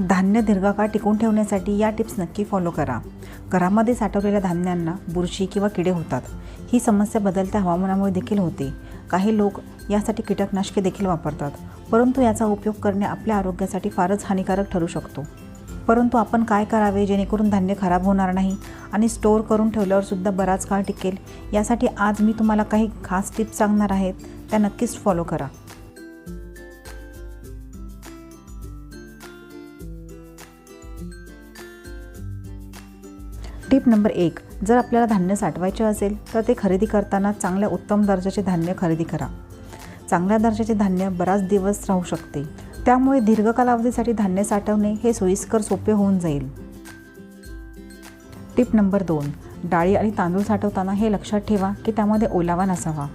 धान्य दीर्घकाळ टिकून ठेवण्यासाठी या टिप्स नक्की फॉलो करा. घरामध्ये साठवलेल्या धान्यांना बुरशी किंवा किडे होतात. ही समस्या बदलत्या हवामानामुळे देखील होते. काही लोक यासाठी कीटकनाशके देखील वापरतात परंतु याचा उपयोग करणे आपल्या आरोग्यासाठी फारच हानिकारक ठरू शकतो. परंतु आपण काय करावे जेणेकरून धान्य खराब होणार नाही आणि स्टोअर करून ठेवल्यावर सुद्धा बराच काळ टिकेल? यासाठी आज मी तुम्हाला काही खास टिप्स सांगणार आहेत त्या नक्कीच फॉलो करा. टिप नंबर एक जर आपल्याला धान्य साठवायचे असेल तर ते खरेदी करताना चांगल्या उत्तम दर्जाचे धान्य खरेदी करा. चांगल्या दर्जाचे धान्य बराच दिवस राहू शकते. त्यामुळे दीर्घ कालावधीसाठी धान्य साठवणे हे सोयीस्कर सोपे होऊन जाईल. टिप नंबर दोन डाळी आणि तांदूळ साठवताना हे लक्षात ठेवा की त्यामध्ये ओलावा नसावा.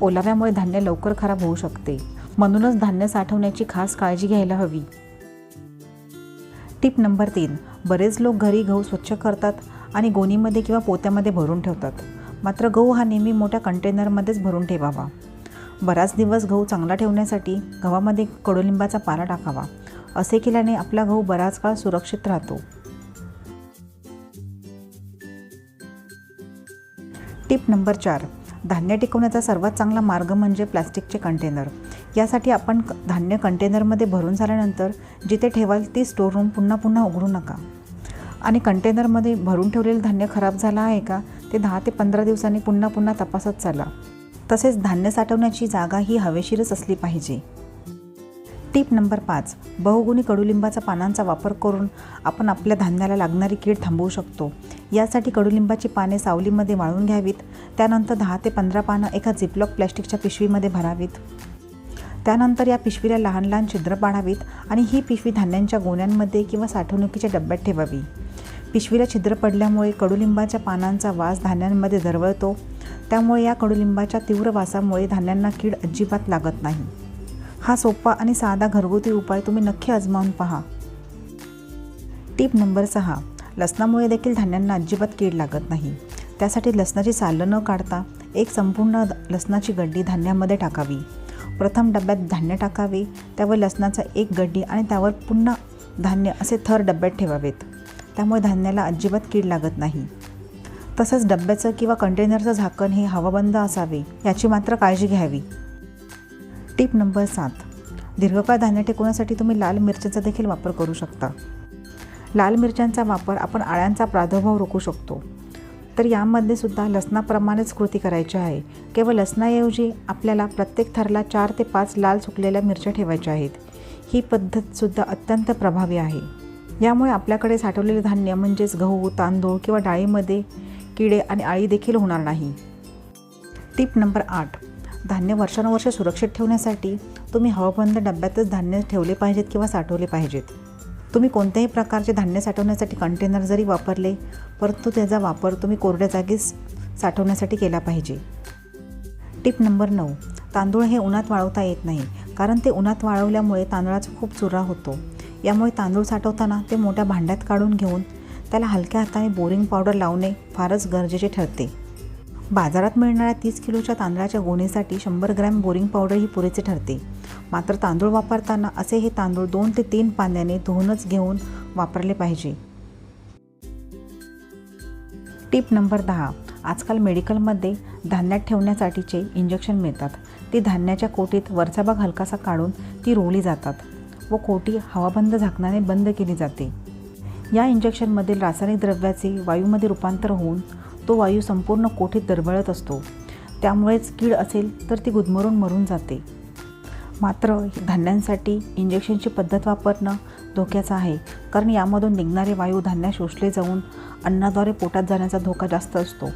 ओलाव्यामुळे धान्य लवकर खराब होऊ शकते. म्हणूनच धान्य साठवण्याची खास काळजी घ्यायला हवी. टिप नंबर तीन बरेच लोक घरी गहू स्वच्छ करतात. आणि गोणीमध्ये किंवा पोत्यामध्ये भरून ठेवतात. मात्र गहू हा नेहमी मोठ्या कंटेनरमध्येच भरून ठेवावा. बराच दिवस गहू चांगला ठेवण्यासाठी गव्हामध्ये कडुलिंबाचा पाला टाकावा. असे केल्याने आपला गहू बराच काळ सुरक्षित राहतो. टिप नंबर चार. धान्य टिकवण्याचा सर्वात चांगला मार्ग म्हणजे प्लास्टिकचे कंटेनर. यासाठी आपण क- धान्य कंटेनरमध्ये भरून झाल्यानंतर जिथे ठेवाल ती स्टोर रूम पुन्हा पुन्हा उघडू नका. आणि कंटेनरमध्ये भरून ठेवलेलं धान्य खराब झालं आहे का? ते दहा ते पंधरा दिवसांनी पुन्हा पुन्हा तपासत चाला. तसेच धान्य साठवण्याची जागा ही हवेशीरच असली पाहिजे. टीप नंबर पाच. बहुगुणी कडुलिंबाचा पानांचा वापर करून आपण आपल्या धान्याला लागणारी कीड थांबवू शकतो. यासाठी कडुलिंबाची पाने सावलीमध्ये वाळून घ्यावीत. त्यानंतर दहा ते पंधरा पानं एका झिपलॉक प्लॅस्टिकच्या पिशवीमध्ये भरावीत. त्यानंतर या पिशवीला लहान लहान छिद्र पाडावीत आणि ही पिशवी धान्यांच्या गोण्यांमध्ये किंवा साठवणुकीच्या डब्यात ठेवावी. पिशवीला छिद्र पडल्यामुळे कडुलिंबाच्या पानांचा वास धान्यांमध्ये दरवळतो. त्यामुळे या कडुलिंबाच्या तीव्र वासामुळे धान्यांना कीड अजिबात लागत नाही. हा सोपा आणि साधा घरगुती उपाय तुम्ही नक्की आजमावून पहा. टीप नंबर सहा. लसणामुळे देखील धान्यांना अजिबात कीड लागत नाही. त्यासाठी लसणाची सालं न काढता एक संपूर्ण लसणाची गड्डी धान्यामध्ये टाकावी. प्रथम डब्यात धान्य टाकावे त्यावर लसणाचा एक गड्डी आणि त्यावर पुन्हा धान्य असे थर डब्यात ठेवावेत. त्यामुळे धान्याला अजिबात कीड लागत नाही. तसंच डब्याचं किंवा कंटेनरचं झाकण हे हवाबंद असावे याची मात्र काळजी घ्यावी. टीप नंबर सात. दीर्घकाळ धान्य टिकवण्यासाठी तुम्ही लाल मिरच्यांचा देखील वापर करू शकता. लाल मिरच्यांचा वापर आपण आळ्यांचा प्रादुर्भाव रोखू शकतो. तर यामध्ये सुद्धा लसणाप्रमाणेच कृती करायची आहे. केवळ लसणाऐवजी आपल्याला प्रत्येक थरला चार ते पाच लाल सुकलेल्या मिरच्या ठेवायच्या आहेत. ही पद्धतसुद्धा अत्यंत प्रभावी आहे. यामुळे आपल्याकडे साठवलेले धान्य म्हणजेच गहू तांदूळ किंवा डाळीमध्ये किडे आणि आळी देखील होणार नाही. टिप नंबर आठ. धान्य वर्षानुवर्ष सुरक्षित ठेवण्यासाठी तुम्ही हवाबंद डब्यातच धान्य ठेवले पाहिजेत किंवा साठवले पाहिजेत. तुम्ही कोणत्याही प्रकारचे धान्य साठवण्यासाठी कंटेनर जरी वापरले परंतु त्याचा वापर तुम्ही कोरड्या जागीच साठवण्यासाठी केला पाहिजे. टिप नंबर नऊ. तांदूळ हे उन्हात वाळवता येत नाही कारण ते उन्हात वाळवल्यामुळे तांदळाचा खूप चुरा होतो. यामुळे तांदूळ साठवताना ते मोठ्या भांड्यात काढून घेऊन त्याला हलक्या हाताने बोरिंग पावडर लावणे फारच गरजेचे ठरते. बाजारात मिळणाऱ्या तीस किलोच्या तांदळाच्या गोणीसाठी शंभर ग्रॅम बोरिंग पावडर ही पुरेसे ठरते. मात्र तांदूळ वापरताना असे हे तांदूळ दोन ते तीन पाण्याने धुवूनच घेऊन वापरले पाहिजे. टीप नंबर दहा. आजकाल मेडिकलमध्ये धान्यात ठेवण्यासाठीचे इंजेक्शन मिळतात. ती धान्याच्या कोटीत वरचा भाग हलकासा काढून ती रोवली जातात. व कोटी हवाबंद झाकणाने बंद केली जाते. या इंजेक्शनमधील रासायनिक द्रव्याचे वायूमध्ये रूपांतर होऊन तो वायू संपूर्ण कोठीत दरबळत असतो. त्यामुळेच कीड असेल तर ती गुदमरून मरून जाते. मात्र धान्यांसाठी इंजेक्शनची पद्धत वापरणं धोक्याचं आहे कारण यामधून निघणारे वायू धान्य शोषले जाऊन अन्नाद्वारे पोटात जाण्याचा धोका जास्त असतो.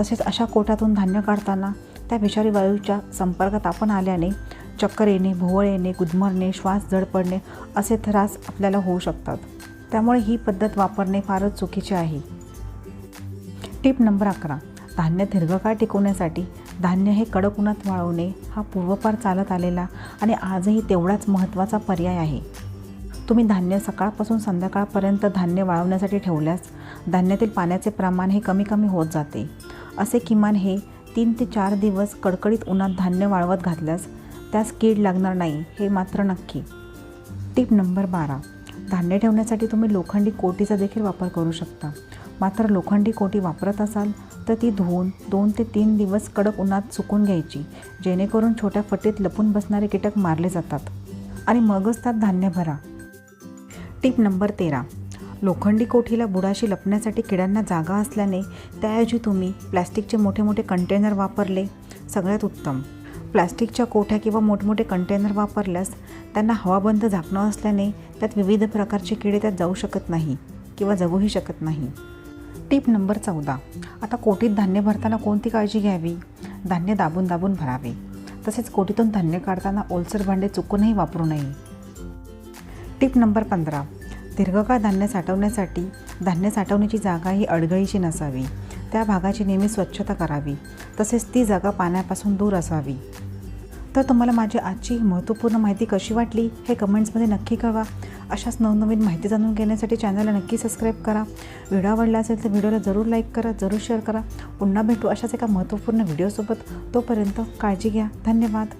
तसेच अशा कोटातून धान्य काढताना त्या विषारी वायूच्या संपर्कात आपण आल्याने चक्कर येणे भोवळ येणे गुदमरणे श्वास जड पडणे असे त्रास आपल्याला होऊ शकतात. त्यामुळे ही पद्धत वापरणे फारच चुकीचे आहे. टिप नंबर अकरा. धान्य दीर्घकाळ टिकवण्यासाठी धान्य हे कडक उन्हात वाळवणे हा पूर्वपार चालत आलेला आणि आजही तेवढाच महत्त्वाचा पर्याय आहे. तुम्ही धान्य सकाळपासून संध्याकाळपर्यंत धान्य वाळवण्यासाठी ठेवल्यास धान्यातील पाण्याचे प्रमाण हे कमी कमी होत जाते. असे किमान हे तीन ते चार दिवस कडकडीत उन्हात धान्य वाळवत घातल्यास त्यास कीड लागणार नाही हे मात्र नक्की. टीप नंबर बारा. धान्य ठेवण्यासाठी तुम्ही लोखंडी कोटीचा देखील वापर करू शकता. मात्र लोखंडी कोटी वापरत असाल तर ती धुवून दोन ते तीन दिवस कडक उन्हात सुकून घ्यायची जेणेकरून छोट्या फटीत लपून बसणारे कीटक मारले जातात. आणि मगच त्यात धान्य भरा. टीप नंबर तेरा. लोखंडी कोठीला बुडाशी लपण्यासाठी किड्यांना जागा असल्याने त्याऐवजी तुम्ही प्लॅस्टिकचे मोठे मोठे कंटेनर वापरले सगळ्यात उत्तम. प्लॅस्टिकच्या कोठ्या किंवा मोठमोठे कंटेनर वापरल्यास त्यांना हवाबंद झाकणं असल्याने त्यात विविध प्रकारचे किडे त्यात जाऊ शकत नाही किंवा जगूही शकत नाही. टिप नंबर चौदा. आता कोटीत धान्य भरताना कोणती काळजी घ्यावी? धान्य दाबून दाबून भरावे. तसेच कोटीतून धान्य काढताना ओलसर भांडे चुकूनही वापरू नये. टिप नंबर पंधरा. दीर्घकाळ धान्य साठवण्यासाठी धान्य साठवण्याची जागा ही अडगळीची नसावी. त्या भागाची नेहमी स्वच्छता करावी. तसेच ती जागा पाण्यापासून दूर असावी. तर तुम्हाला माझी आजची महत्त्वपूर्ण माहिती कशी वाटली हे कमेंट्समध्ये नक्की कळवा. अशाच नवनवीन माहिती जाणून घेण्यासाठी चॅनलला नक्की सबस्क्राईब करा. व्हिडिओ आवडला असेल तर व्हिडिओला जरूर लाईक करा जरूर शेअर करा. पुन्हा भेटू अशाच एका महत्त्वपूर्ण व्हिडिओसोबत तोपर्यंत काळजी घ्या. धन्यवाद.